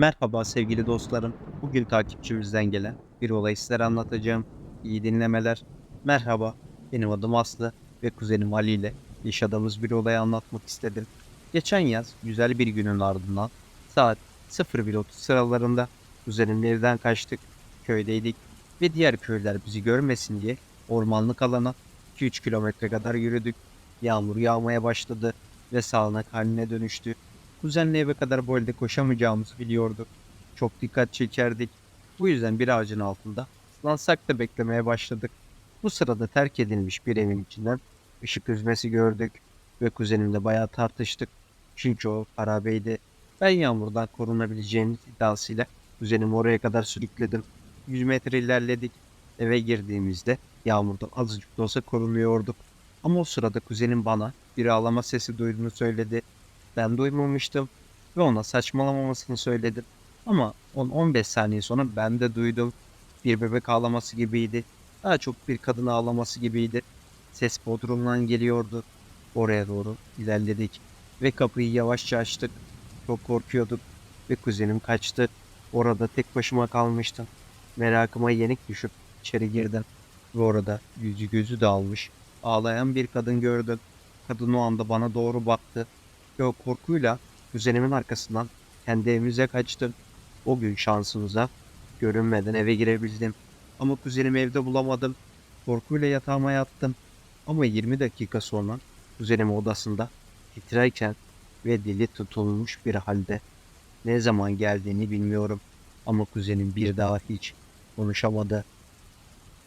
Merhaba sevgili dostlarım. Bugün takipçimizden gelen bir olay sizlere anlatacağım. İyi dinlemeler. Merhaba, benim adım Aslı ve kuzenim Ali ile yaşadığımız bir olayı anlatmak istedim. Geçen yaz güzel bir günün ardından saat 01.30 sıralarında kuzenimle evden kaçtık. Köydeydik ve diğer köyler bizi görmesin diye ormanlık alana 2-3 kilometre kadar yürüdük. Yağmur yağmaya başladı ve sağanak haline dönüştü. Kuzenle eve kadar bu halde koşamayacağımızı biliyorduk. Çok dikkat çekerdik. Bu yüzden bir ağacın altında ıslansak da beklemeye başladık. Bu sırada terk edilmiş bir evin içinden ışık hüzmesi gördük ve kuzenimle bayağı tartıştık. Çünkü o harabeydi. Ben yağmurdan korunabileceğimiz iddiasıyla kuzenimi oraya kadar sürükledim. 100 metre ilerledik. Eve girdiğimizde yağmurdan azıcık da olsa korunuyorduk. Ama o sırada kuzenim bana bir ağlama sesi duyduğunu söyledi. Ben duymamıştım ve ona saçmalamamasını söyledim. Ama 10-15 saniye sonra ben de duydum. Bir bebek ağlaması gibiydi. Daha çok bir kadın ağlaması gibiydi. Ses bodrumdan geliyordu. Oraya doğru ilerledik ve kapıyı yavaşça açtık. Çok korkuyorduk ve kuzenim kaçtı. Orada tek başıma kalmıştım. Merakıma yenik düşüp içeri girdim. Ve orada yüzü gözü dağılmış. Ağlayan bir kadın gördüm. Kadın o anda bana doğru baktı ve o korkuyla kuzenimin arkasından kendi evimize kaçtım. O gün şansımıza görünmeden eve girebildim. Ama kuzenimi evde bulamadım. Korkuyla yatağıma yattım. Ama 20 dakika sonra kuzenim odasında titrerken ve dili tutulmuş bir halde. Ne zaman geldiğini bilmiyorum. Ama kuzenim bir daha hiç konuşamadı.